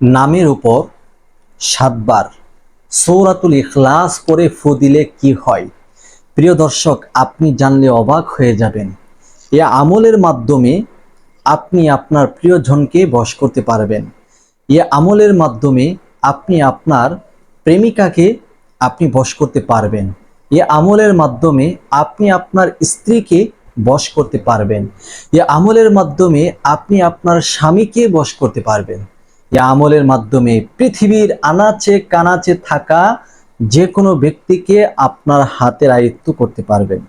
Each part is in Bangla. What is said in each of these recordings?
নামের উপর সাতবার সৌরাতুল ইখলাস পরে ফু দিলে কি হয়? প্রিয় দর্শক, আপনি জানলে অবাক হয়ে যাবেন। এ আমলের মাধ্যমে আপনি আপনার প্রিয়জনকে বশ করতে পারবেন। এ আমলের মাধ্যমে আপনি আপনার প্রেমিকাকে আপনি বশ করতে পারবেন। এ আমলের মাধ্যমে আপনি আপনার স্ত্রীকে বশ করতে পারবেন। এ আমলের মাধ্যমে আপনি আপনার স্বামীকে বশ করতে পারবেন। এ আমলের মাধ্যমে পৃথিবীর আনাচে কানাচে থাকা যে কোনো ব্যক্তিকে আপনার হাতের আয়ত্ত করতে পারবেন।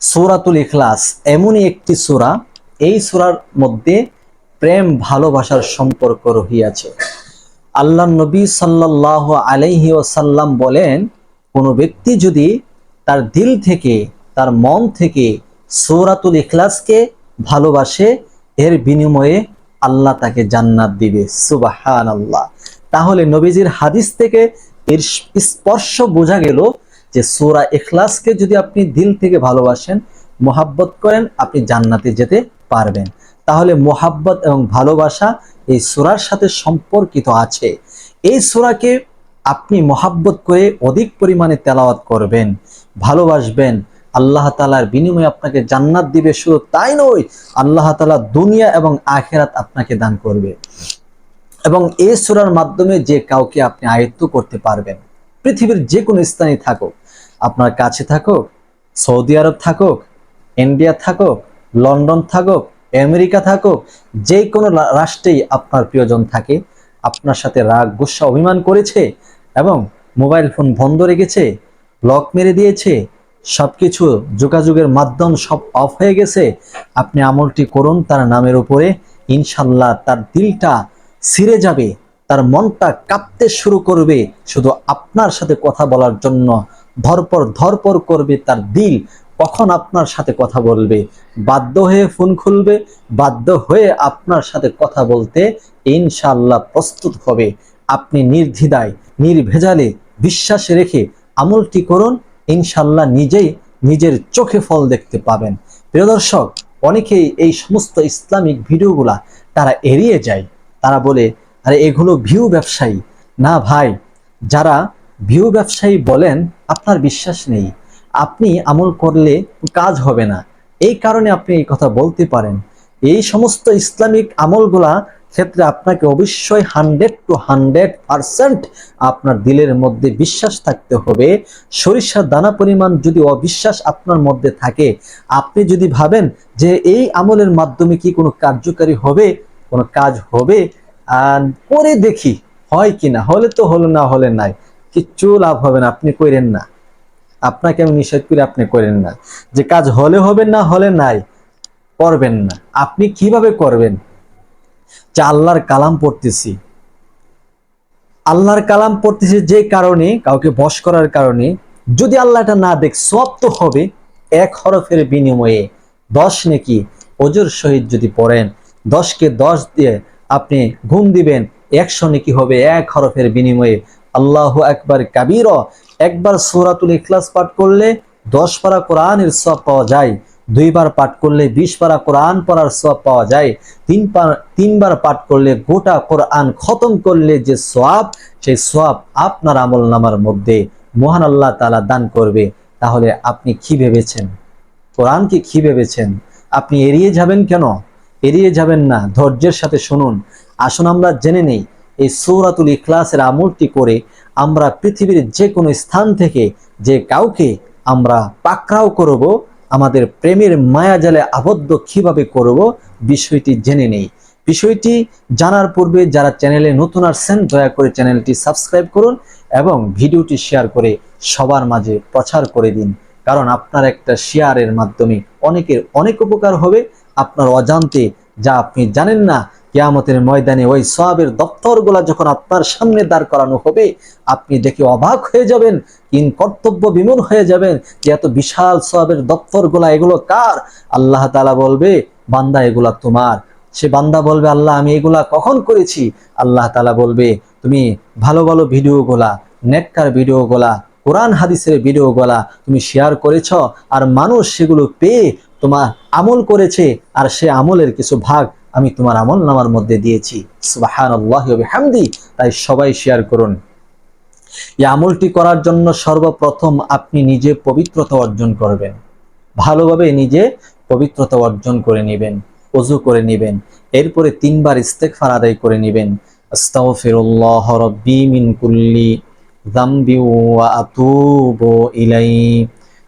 সূরাতুল ইখলাস এমনই একটি সূরা। এই সূরার মধ্যে প্রেম, ভালোবাসার সম্পর্ক রহিয়াছে। আল্লাহ নবী সাল্লাহ আলাইহি ওসাল্লাম বলেন, কোনো ব্যক্তি যদি তার দিল থেকে, তার মন থেকে সৌরাতুল ইখলাসকে ভালোবাসে, এর বিনিময়ে আল্লাহ তাকে জান্নাত দিবে সুবাহান আল্লাহ তাহলে নবীজির হাদিস থেকে এর স্পর্শ বোঝা গেল যে সূরা ইখলাসকে যদি আপনি দিল থেকে ভালোবাসেন, মোহাব্বত করেন, আপনি জান্নাতে যেতে পারবেন। তাহলে মোহাব্বত এবং ভালোবাসা এই সূরার সাথে সম্পর্কিত আছে। এই সূরাকে আপনি মোহাব্বত করে অধিক পরিমাণে তেলাওয়াত করবেন, ভালোবাসবেন আল্লাহ তালার বিনিময়ে আপনাকে জান্নাত দিবে, শুধু তাই নয়, আল্লাহ তালা দুনিয়া এবং আখেরাত আপনাকে দান করবে। এবং এই সুরার মাধ্যমে যে কাউকে আপনি আয়ত্ত করতে পারবেন, পৃথিবীর যে কোনো স্থানে থাকুক, আপনার কাছে থাকুক, সৌদি আরব থাকুক, ইন্ডিয়া থাকুক, লন্ডন থাকুক, আমেরিকা থাকুক যে কোনো রাষ্ট্রেই আপনার প্রিয়জন থাকে, আপনার সাথে রাগ, গুসা, অভিমান করেছে এবং মোবাইল ফোন বন্ধ রেখেছে, লক মেরে দিয়েছে সবকিছু যোগাযোগের মাধ্যম সব অফ হয়ে গেছে। আপনি আমলটি করুন, তার নামের উপরে ইনশাল্লাহ তার দিলটা ছিঁড়ে যাবে, তার মনটা কাঁপতে শুরু করবে। শুধু আপনার সাথে কথা বলার জন্য ধরপর ধরপর করবে তার দিল, কখন আপনার সাথে কথা বলবে? বাধ্য হয়ে ফোন খুলবে, বাধ্য হয়ে আপনার সাথে কথা বলতে ইনশাল্লাহ প্রস্তুত হবে। আপনি নির্দ্বিধায়, নির্ভেজালে বিশ্বাস রেখে আমলটি করুন ইনশাল্লাহ নিজেই নিজের চোখে ফল দেখতে পাবেন। প্রিয় দর্শক, অনেকেই এই সমস্ত ইসলামিক ভিডিওগুলা তারা এড়িয়ে যায়। তারা বলে, আরে, এগুলো ভিউ ব্যবসায়ী। না ভাই, যারা ভিউ ব্যবসায়ী বলেন, আপনার বিশ্বাস নেই। আপনি আমল করলে কাজ হবে না। এই কারণে আপনি এই কথা বলতে পারেন। এই সমস্ত ইসলামিক আমলগুলা ক্ষেত্রে আপনাকে অবশ্যই হান্ড্রেড টু হান্ড্রেড পারসেন্ট আপনার দিলের মধ্যে বিশ্বাস থাকতে হবে। সরিষার দানা পরিমাণ যদি অবিশ্বাস আপনার মধ্যে থাকে, আপনি যদি ভাবেন যে এই আমলের মাধ্যমে কি কোনো কার্যকারী হবে, কোনো কাজ হবে আর করে দেখি হয় কি না, হলে তো হলো না, হলে নাই। কিচ্ছু লাভ হবে না, আপনি করেন না। আপনাকে আমি নিষেধ করি, আপনি করেন না। যে কাজ হলে হবে না, হলে নাই, করবেন না। আপনি কীভাবে করবেন? যে আল্লাহর কালাম পড়তেছি। আল্লাহর কালাম পড়তেছি যে কারণে, কাউকে বশ করার কারণে, যদি আল্লাহ এটা না দেখ, সব তো হবে এক হরফের বিনিময়ে। দশ নাকি অজুর সহিত যদি পড়েন, দশকে দশ দিয়ে আপনি ঘুম দিবেন, একশো নাকি হবে এক হরফের বিনিময়ে। আল্লাহ একবার কাবির। একবার সূরাতুল ইখলাস পাঠ করলে দশ পারা কোরআনের সব পাওয়া যায়। দুইবার পাঠ করলে বিশ পারা কোরআন পড়ার সব পাওয়া যায়। তিন তিনবার পাঠ করলে গোটা কোরআন খতম করলে যে সোয়াব সেই সোয়াব আপনার আমল নামার মধ্যে মহান আল্লাহ তালা দান করবে। তাহলে আপনি কি ভেবেছেন? কোরআনকে কি ভেবেছেন? আপনি এড়িয়ে যাবেন কেন? এড়িয়ে যাবেন না, ধৈর্যের সাথে শুনুন। আসুন আমরা জেনে নেই, এই সৌরাতুল ইখলাসের আমলটি করে আমরা পৃথিবীর যে কোনো স্থান থেকে যে কাউকে আমরা পাকড়াও করব আমাদের প্রেমের মায়াজালে আবদ্ধ কীভাবে করব, বিষয়টি জেনে নেই। বিষয়টি জানার পূর্বে যারা চ্যানেলে নতুন আসছেন, দয়া করে চ্যানেলটি সাবস্ক্রাইব করুন এবং ভিডিওটি শেয়ার করে সবার মাঝে প্রচার করে দিন। কারণ আপনার একটা শেয়ারের মাধ্যমে অনেকের অনেক উপকার হবে। আপনার অজান্তে যা আপনি জানেন না কিয়ামতের ময়দানে ওই সবের দপ্তরগুলা যখন আপনার সামনে দাঁড় করানো হবে, আপনি দেখে অবাক হয়ে যাবেন কিন কর্তব্য বিমূল হয়ে যাবেন যে এত বিশাল সবের দপ্তরগুলা এগুলো কার? আল্লাহ তালা বলবে, বান্দা এগুলা তোমার। সে বান্দা বলবে, আল্লাহ, আমি এগুলা কখন করেছি? আল্লাহ তালা বলবে, তুমি ভালো ভালো ভিডিওগুলা, নেককার ভিডিওগুলা, কোরআন হাদিসের ভিডিওগুলা তুমি শেয়ার করেছ, আর মানুষ সেগুলো পেয়ে তোমার আমল করেছে, আর সে আমলের কিছু ভাগ আমি তোমার আমল নামার মধ্যে দিয়েছি। সুবাহান হামদি তাই সবাই শেয়ার করুন। এই আমলটি করার জন্য সর্বপ্রথম আপনি নিজে পবিত্রতা অর্জন করবেন। ভালোভাবে নিজে পবিত্রতা অর্জন করে নেবেন, অজু করে নেবেন, এরপরে তিনবার ইস্তেকফার আদায় করে নেবেন। আস্তাগফিরুল্লাহ রাব্বি মিন কুল্লি যামবি ওয়া আতুবু ইলাইহি।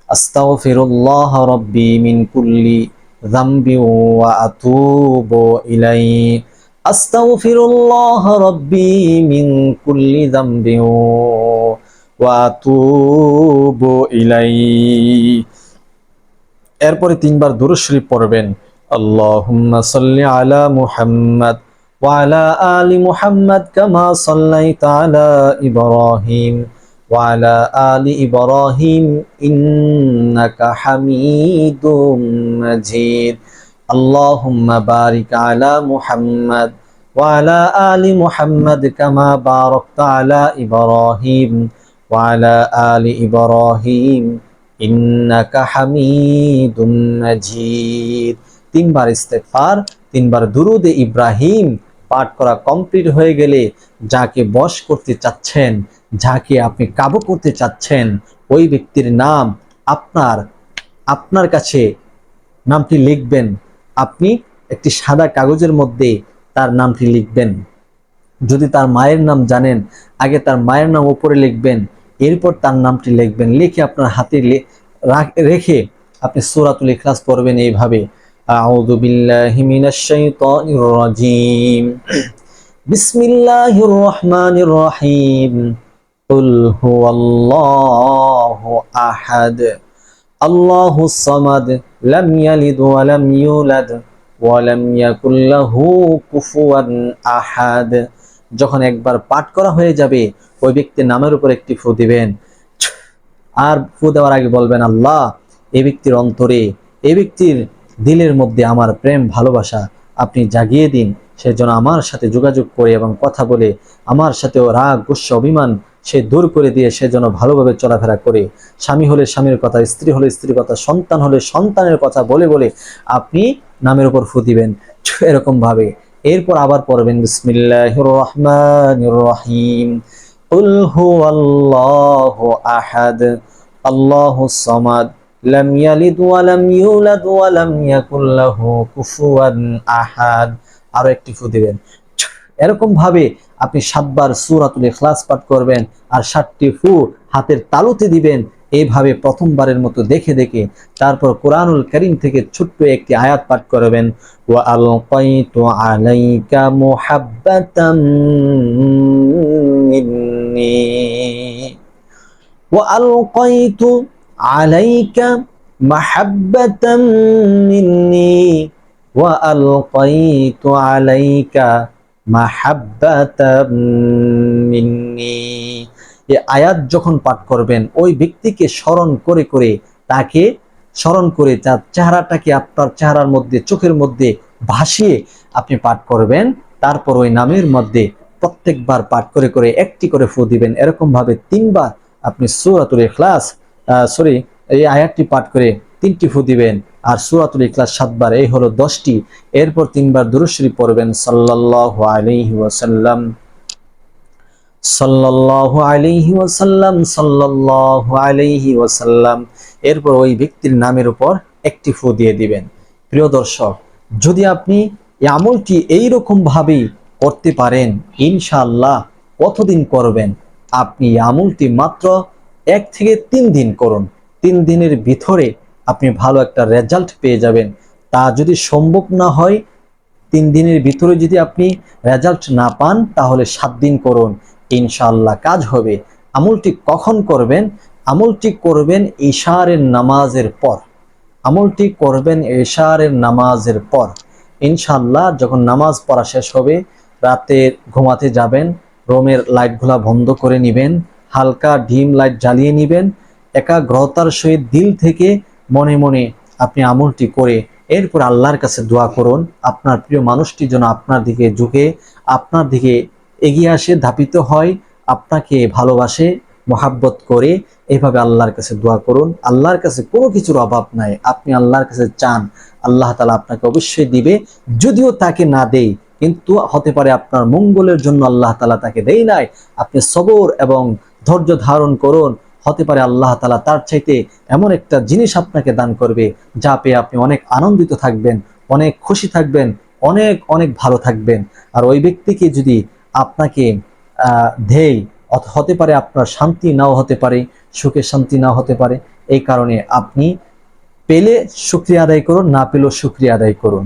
আস্তাগফিরুল্লাহ রাব্বি মিন কুল্লি ওয়া আতুবু ইলাইহি আস্তাগফিরুল্লাহ রাব্বি মিন কুল্লি যামবি ওয়া আতুবু ইলাইহি এরপরে তিনবার দুরূদ শরীফ পড়বেন। আল্লাহুম্মা সাল্লি আলা মুহাম্মাদ ওয়া আলা আলি মুহাম্মাদ কামা সাল্লাইতা আলা ইব্রাহিম। ইব্রাহিম ইন্নাকা হামিদুম মাজিদ আল্লাহুম্মা বারিক আলা মুহাম্মাদ ওয়া আলা আলি মুহাম্মাদ কামা বারাকতা আলা ইব্রাহিম ওয়া আলা আলি ইব্রাহিম ইন্নাকা হামিদুম মাজিদ তিনবার ইস্তেগফার, তিনবার দুরুদে ইব্রাহিম পাঠ করা কমপ্লিট হয়ে গেলে যাকে বশ করতে চাচ্ছেন, যাকে আপনি কাবু করতে চাচ্ছেন, ওই ব্যক্তির নাম আপনার আপনার কাছে নামটি লিখবেন। আপনি একটি সাদা কাগজের মধ্যে তার নামটি লিখবেন। যদি তার মায়ের নাম জানেন, আগে তার মায়ের নাম উপরে লিখবেন, এরপর তার নামটি লিখবেন। লিখে আপনার হাতে রেখে আপনি সূরাতুল ইখলাস পড়বেন এইভাবে। আউযু বিল্লাহি মিনাশ শাইতানির রাজিম। বিসমিল্লাহির রহমানির রহিম। কুল হুয়াল্লাহু আহাদ। আল্লাহুস সামাদ। লাম ইয়ালিদ ওয়া লাম ইউলাদ। ওয়া লাম ইয়াকুল লাহু কুফুয়ান আহাদ। যখন একবার পাঠ করা হয়ে যাবে, ওই ব্যক্তির নামের উপর একটি ফু দিবেন। আর ফু দেওয়ার আগে বলবেন, আল্লাহ, এ ব্যক্তির অন্তরে এই ব্যক্তির দিলের মধ্যে আমার প্রেম ভালোবাসা আপনি জাগিয়ে দিন সে যেন আমার সাথে যোগাযোগ করে এবং কথা বলে আমার সাথেও রাগ গুস্সা অভিমান সে দূর করে দিয়ে সে যেন ভালোভাবে চলাফেরা করে স্বামী হলে স্বামীর কথা স্ত্রী হলে স্ত্রীর কথা সন্তান হলে সন্তানের কথা বলে বলে আপনি নামের উপর ফু দিবেন এরকম ভাবে এরপর আবার পড়বেন বিসমিল্লাহির রহমানির রহিম قل هو الله أحد الله الصمد لم يلد ولم يولد ولم يكن له كفوا أحد আরো একটি ফু দিবেন এরকম ভাবে আপনি সাতবার সূরাতুল ইখলাস পাঠ করবেন আর সাতটি ফু হাতের তালুতে দিবেন এইভাবে প্রথমবারের মতো দেখে দেখে তারপর কোরআনুল করিম থেকে ছোট্ট একটি আয়াত পাঠ করবেন ওয়া আলকাইতু আলাইকা মুহাব্বাতাম মিন্নি ওয়া আলকাইতু আলাইকা মাহাব্বাতাম মিন্নি ওয়া আলাইকা মাহাব্বাতাম মিন্নি। আয়াত যখন পাঠ করবেন, ওই ব্যক্তিকে স্মরণ করে করে তাকে স্মরণ করে তার চেহারাটাকে আপনার চেহারার মধ্যে, চোখের মধ্যে ভাসিয়ে আপনি পাঠ করবেন। তারপর ওই নামের মধ্যে প্রত্যেকবার পাঠ করে করে একটি করে ফু দিবেন। এরকম ভাবে তিনবার আপনি সূরাতুল ইখলাস সরি এই আয়াতটি পাঠ করে তিনটি ফু দিবেন। আর সূরাতুল ইখলাস সাতবার, এই হলো দশটি। এরপর তিনবার দুরূদ শরীফ পড়বেন, সাল্লাল্লাহু আলাইহি ওয়াসাল্লাম। সাল্লাল্লাহু আলাইহি ওয়াসাল্লাম, সাল্লাল্লাহু আলাইহি ওয়াসাল্লাম। এরপর ওই ব্যক্তির নামের উপর একটি ফু দিয়ে দিবেন। প্রিয় দর্শক, যদি আপনি এই আমলটি এইরকম ভাবেই করতে পারেন, ইনশাআল্লাহ কতদিন করবেন? আপনি আমলটি মাত্র এক থেকে তিন দিন করুন। তিন দিনের ভিতরে আপনি ভালো একটা রেজাল্ট পেয়ে যাবেন। তা যদি সম্ভব না হয়, তিন দিনের ভিতরে যদি আপনি রেজাল্ট না পান, তাহলে সাত দিন করুন। ইনশাল্লাহ কাজ হবে। আমলটি কখন করবেন? আমলটি করবেন ইশারের নামাজের পর। আমলটি করবেন ইশারের নামাজের পর। ইনশাল্লাহ যখন নামাজ পড়া শেষ হবে, রাতে ঘুমাতে যাবেন, রোমের লাইটগুলা বন্ধ করে নেবেন। হালকা ডিম লাইট জ্বালিয়ে নেবেন। একাগ্রতার সহিত দিল থেকে মনে মনে আপনি আমলটি করে এরপর আল্লাহর কাছে দোয়া করুন। আপনার প্রিয় মানুষটি যেন আপনার দিকে ঝুঁকে, আপনার দিকে এগিয়ে আসে, ধাপিত হয়, আপনাকে ভালোবাসে, মোহাব্বত করে এইভাবে আল্লাহর কাছে দোয়া করুন। আল্লাহর কাছে কোনো কিছুর অভাব নাই। আপনি আল্লাহর কাছে চান। আল্লাহ তালা আপনাকে অবশ্যই দিবে। যদিও তাকে না দেই, কিন্তু হতে পারে আপনার মঙ্গলের জন্য আল্লাহ তালা তাকে দেই নাই। আপনি সবর এবং ধৈর্য ধারণ করুন। হতে পারে আল্লাহ তালা তার চাইতে এমন একটা জিনিস আপনাকে দান করবে, যা পেয়ে আপনি অনেক আনন্দিত থাকবেন, অনেক খুশি থাকবেন, অনেক অনেক ভালো থাকবেন। আর ওই ব্যক্তিকে যদি আপনাকে দেয় হতে পারে আপনার শান্তি নাও হতে পারে, সুখের শান্তি নাও হতে পারে, এই কারণে আপনি পেলে শুক্রিয়া আদায় করুন, না পেলেও শুক্রিয়া আদায় করুন।